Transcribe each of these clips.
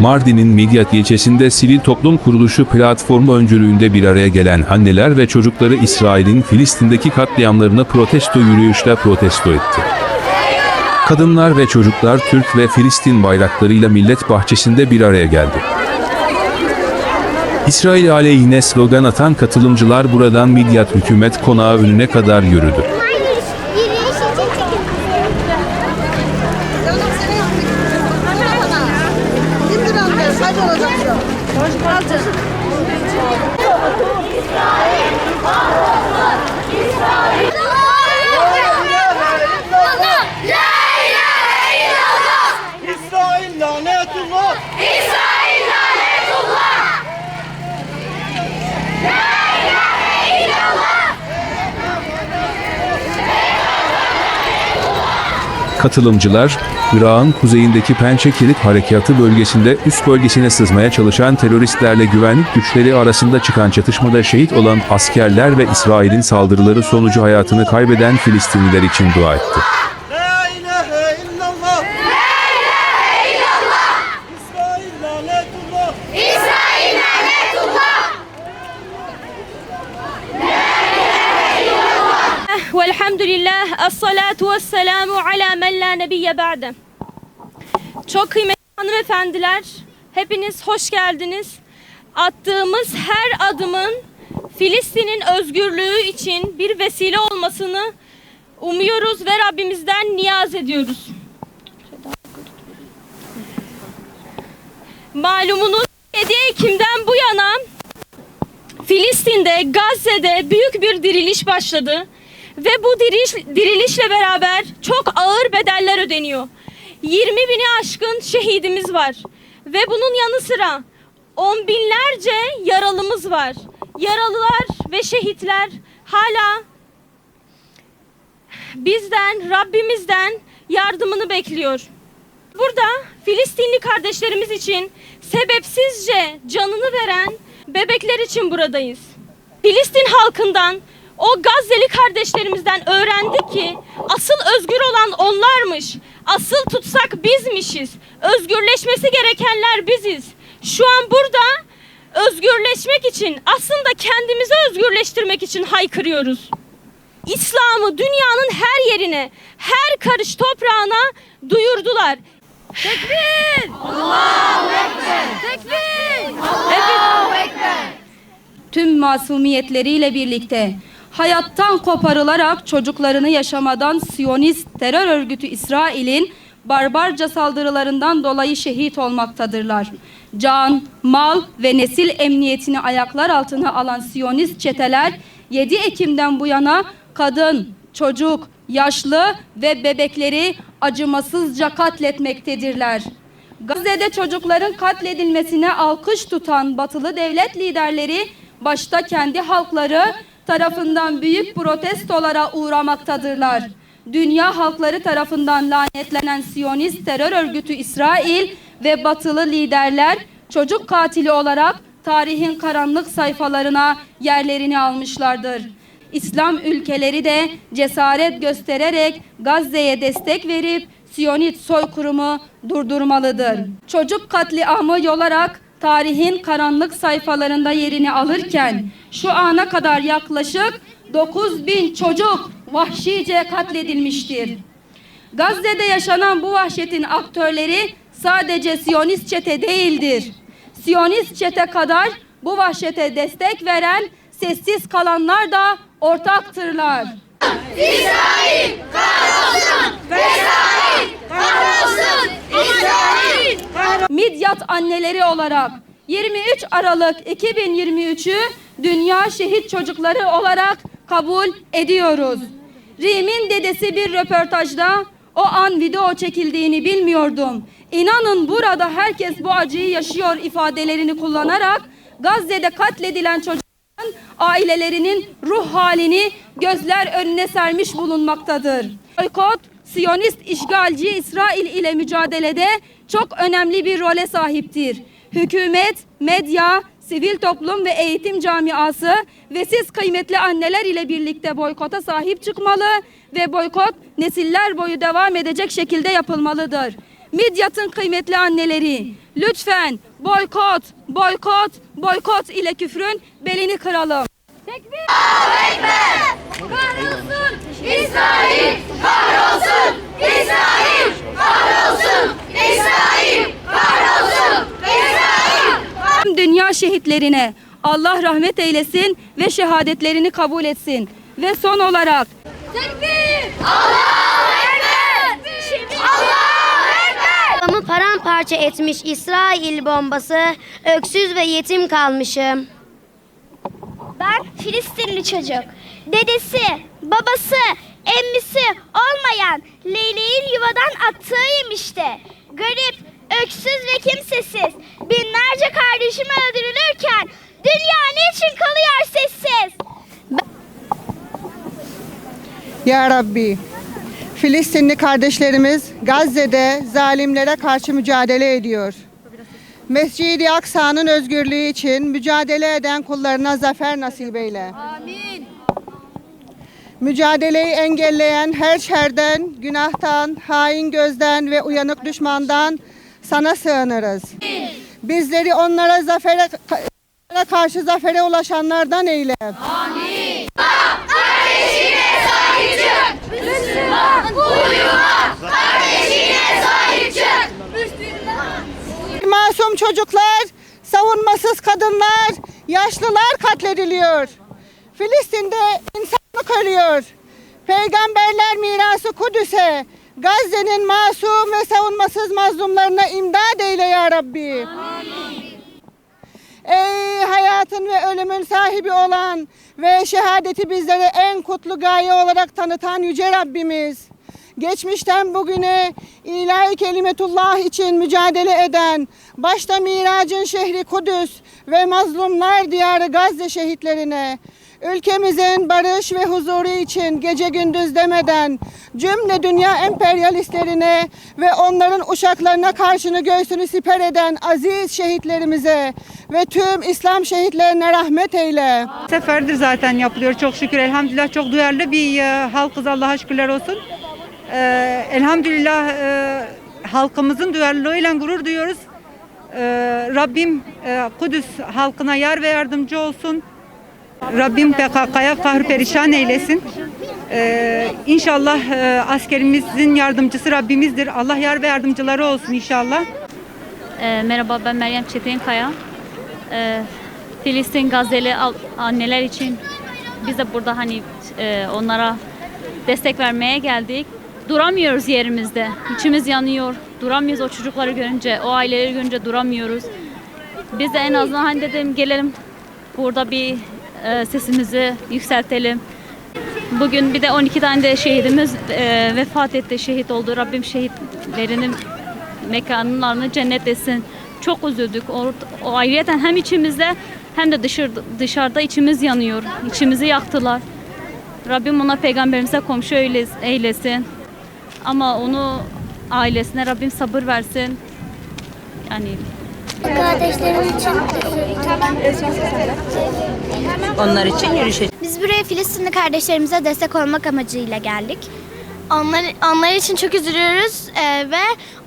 Mardin'in Midyat ilçesinde sivil toplum kuruluşu platformu öncülüğünde bir araya gelen anneler ve çocukları İsrail'in Filistin'deki katliamlarına protesto yürüyüşle protesto etti. Kadınlar ve çocuklar Türk ve Filistin bayraklarıyla millet bahçesinde bir araya geldi. İsrail aleyhine slogan atan katılımcılar buradan Midyat hükümet konağı önüne kadar yürüdü. Katılımcılar, Irak'ın kuzeyindeki Pençe Kilit Harekatı bölgesinde üst bölgesine sızmaya çalışan teröristlerle güvenlik güçleri arasında çıkan çatışmada şehit olan askerler ve İsrail'in saldırıları sonucu hayatını kaybeden Filistinliler için dua etti. Velhamdülillah, es-salatu vesselamu ala men la nebiyye ba'de. Çok kıymetli hanımefendiler, hepiniz hoş geldiniz. Attığımız her adımın Filistin'in özgürlüğü için bir vesile olmasını umuyoruz ve Rabbimizden niyaz ediyoruz. Malumunuz 7 Ekim'den bu yana Filistin'de, Gazze'de büyük bir diriliş başladı. Ve bu diriliş, dirilişle beraber çok ağır bedeller ödeniyor. 20 bini aşkın şehidimiz var. Ve bunun yanı sıra on binlerce yaralımız var. Yaralılar ve şehitler hala bizden, Rabbimizden yardımını bekliyor. Burada Filistinli kardeşlerimiz için sebepsizce canını veren bebekler için buradayız. Filistin halkından, o Gazze'li kardeşlerimizden öğrendik ki asıl özgür olan onlarmış. Asıl tutsak bizmişiz. Özgürleşmesi gerekenler biziz. Şu an burada özgürleşmek için aslında kendimizi özgürleştirmek için haykırıyoruz. İslam'ı dünyanın her yerine, her karış toprağına duyurdular. Tekbir! Allahu Ekber! Tekbir! Allahu tüm masumiyetleriyle birlikte hayattan koparılarak çocuklarını yaşamadan Siyonist terör örgütü İsrail'in barbarca saldırılarından dolayı şehit olmaktadırlar. Can, mal ve nesil emniyetini ayaklar altına alan Siyonist çeteler 7 Ekim'den bu yana kadın, çocuk, yaşlı ve bebekleri acımasızca katletmektedirler. Gazze'de çocukların katledilmesine alkış tutan batılı devlet liderleri başta kendi halkları tarafından büyük protestolara uğramaktadırlar. Dünya halkları tarafından lanetlenen Siyonist terör örgütü İsrail ve batılı liderler çocuk katili olarak tarihin karanlık sayfalarına yerlerini almışlardır. İslam ülkeleri de cesaret göstererek Gazze'ye destek verip Siyonist soykırımı durdurmalıdır. Çocuk katliamı olarak tarihin karanlık sayfalarında yerini alırken şu ana kadar yaklaşık 9 bin çocuk vahşice katledilmiştir. Gazze'de yaşanan bu vahşetin aktörleri sadece Siyonist çete değildir. Siyonist çete kadar bu vahşete destek veren sessiz kalanlar da ortaktırlar. Midyat anneleri olarak 23 Aralık 2023'ü Dünya Şehit Çocukları olarak kabul ediyoruz. Rim'in dedesi bir röportajda o an video çekildiğini bilmiyordum. İnanın burada herkes bu acıyı yaşıyor ifadelerini kullanarak Gazze'de katledilen çocukların ailelerinin ruh halini gözler önüne sermiş bulunmaktadır. Boykot, Siyonist işgalci İsrail ile mücadelede çok önemli bir role sahiptir. Hükümet, medya, sivil toplum ve eğitim camiası ve siz kıymetli anneler ile birlikte boykota sahip çıkmalı ve boykot nesiller boyu devam edecek şekilde yapılmalıdır. Midyat'ın kıymetli anneleri, Lütfen boykot, boykot, boykot ile küfrün belini kıralım. Tüm dünya şehitlerine Allah rahmet eylesin ve şehadetlerini kabul etsin. Ve son olarak Babamı paramparça etmiş İsrail bombası. Öksüz ve yetim kalmışım. Ben Filistinli çocuk. Dedesi, babası, emmisi olmayan Leyleğin yuvadan attığıyım işte. Garip, öksüz ve kimsesiz. Binlerce kardeşim öldürülürken dünya niçin kalıyor sessiz? Ya Rabbi, Filistinli kardeşlerimiz Gazze'de zalimlere karşı mücadele ediyor. Mescid-i Aksa'nın özgürlüğü için mücadele eden kullarına zafer nasip eyle. Amin. Mücadeleyi engelleyen her şerden, günahtan, hain gözden ve uyanık düşmandan sana sığınırız. Bizleri onlara zafere karşı zafere ulaşanlardan eyle. Masum çocuklar, savunmasız kadınlar, yaşlılar katlediliyor. Filistin'de insanlık ölüyor. Peygamberler mirası Kudüs'e, Gazze'nin masum ve savunmasız mazlumlarına imdad eyle ya Rabbi. Ey hayatın ve ölümün sahibi olan ve şehadeti bizlere en kutlu gaye olarak tanıtan Yüce Rabbimiz. Geçmişten bugüne ilahi kelimetullah için mücadele eden, başta miracın şehri Kudüs ve mazlumlar diyarı Gazze şehitlerine, ülkemizin barış ve huzuru için gece gündüz demeden cümle dünya emperyalistlerine ve onların uşaklarına karşını göğsünü siper eden aziz şehitlerimize ve tüm İslam şehitlerine rahmet eyle. seferdir zaten yapılıyor çok şükür. Elhamdülillah çok duyarlı bir e, halkız Allah'a şükürler olsun. E, elhamdülillah e, halkımızın duyarlılığıyla gurur duyuyoruz. Rabbim Kudüs halkına yar ve yardımcı olsun. Rabbim PKK'ya kahr perişan eylesin. E, inşallah e, askerimizin yardımcısı Rabbimizdir. Allah yar ve yardımcıları olsun inşallah. E, merhaba ben Meryem Çetinkaya. E, Filistin Gazze'li anneler için biz de burada hani e, onlara destek vermeye geldik. Duramıyoruz yerimizde. İçimiz yanıyor. Duramıyoruz o çocukları görünce, o aileleri görünce duramıyoruz. Biz de en azından hani dedim gelelim burada bir e, sesimizi yükseltelim. Bugün bir de 12 tane de şehidimiz e, vefat etti, şehit oldu. Rabbim şehitlerinin mekanlarını cennet etsin. Çok üzüldük. O, o ayrıyeten hem içimizde hem de dışarıda, dışarıda içimiz yanıyor. İçimizi yaktılar. Rabbim ona peygamberimize komşu eyle- eylesin. Ama onu ailesine Rabbim sabır versin. Yani Kardeşlerim için Onlar için yürüyüş Biz buraya Filistinli kardeşlerimize destek olmak amacıyla geldik. Onlar, onlar için çok üzülüyoruz eee, ve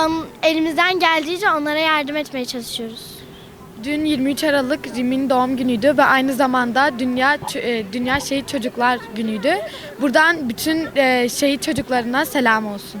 on- elimizden geldiğince onlara yardım etmeye çalışıyoruz. Dün 23 Aralık Rim'in doğum günüydü ve aynı zamanda Dünya e, Dünya Şehit Çocuklar Günü'ydü. Buradan bütün e, şehit çocuklarına selam olsun.